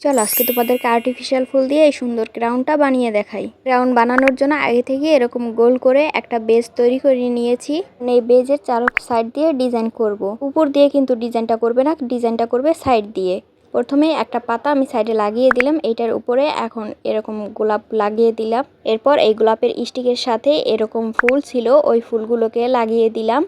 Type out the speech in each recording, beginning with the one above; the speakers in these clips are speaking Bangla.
চলো, আজকে তোমাদেরকে আর্টিফিশিয়াল ফুল দিয়ে এই সুন্দর ক্রাউনটা বানিয়ে দেখাই। ক্রাউন বানানোর জন্য আগে থেকে এরকম গোল করে একটা বেজ তৈরি করে নিয়েছি। এই বেজের চারো সাইড দিয়ে ডিজাইন করব। উপর দিয়ে কিন্তু ডিজাইনটা করবে না ডিজাইনটা করবে সাইড দিয়ে। প্রথমে একটা পাতা আমি সাইডে লাগিয়ে দিলাম, এইটার উপরে এখন এরকম গোলাপ লাগিয়ে দিলাম। এরপর এই গোলাপের স্টিকের সাথে এরকম ফুল ছিল, ওই ফুলগুলোকে লাগিয়ে দিলাম।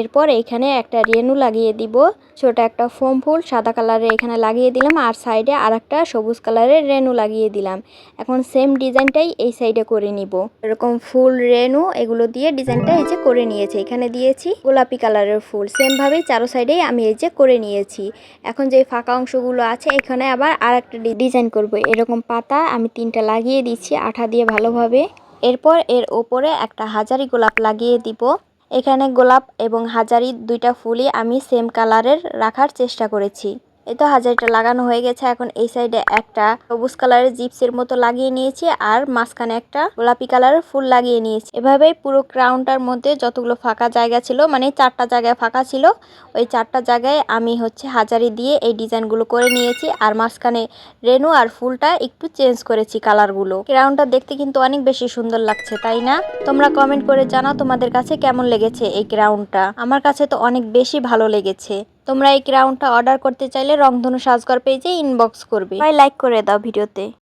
এরপর এখানে একটা রেনু লাগিয়ে দিব, ছোট একটা ফোম ফুল সাদা কালারের এখানে লাগিয়ে দিলাম আর সাইডে আর একটা সবুজ কালারের রেনু লাগিয়ে দিলাম। এখন সেম ডিজাইনটাই এই সাইডে করে নিব। এরকম ফুল রেনু, এগুলো দিয়ে ডিজাইনটা এই যে করে নিয়েছি। এখানে দিয়েছি গোলাপি কালারের ফুল। সেমভাবেই চারো সাইডেই আমি এই যে করে নিয়েছি। এখন যে ফাঁকা অংশগুলো আছে, এখানে আবার আর একটা ডিজাইন করব। এরকম পাতা আমি তিনটা লাগিয়ে দিচ্ছি আঠা দিয়ে ভালোভাবে। এরপর এর ওপরে একটা হাজারি গোলাপ লাগিয়ে দিব। এখানে গোলাপ এবং হাজারি দুইটা ফুলই আমি সেম কালারের রাখার চেষ্টা করেছি। এই তো হাজারিটা লাগানো হয়ে গেছে। এখন এই সাইডে একটা সবুজ কালারের জিপসের মতো লাগিয়ে নিয়েছি আর মাঝখানে একটা গোলাপি কালারের ফুল লাগিয়ে নিয়েছি। এভাবেই পুরো ক্রাউনটার মধ্যে যতগুলো ফাঁকা জায়গা ছিল মানে চারটা জায়গায় ফাঁকা ছিল, ওই চারটা জায়গায় আমি হচ্ছে হাজারি দিয়ে এই ডিজাইনগুলো করে নিয়েছি আর মাঝখানে রেনু আর ফুলটা একটু চেঞ্জ করেছি কালারগুলো ক্রাউনটা দেখতে কিন্তু অনেক বেশি সুন্দর লাগছে, তাই না? তোমরা কমেন্ট করে জানাও তোমাদের কাছে কেমন লেগেছে এই ক্রাউনটা আমার কাছে তো অনেক বেশি ভালো লেগেছে। তোমরা এই ক্রাউনটা অর্ডার করতে চাইলে রংধনু সাজগর পেজে ইনবক্স করবে। লাইক করে দাও ভিডিওতে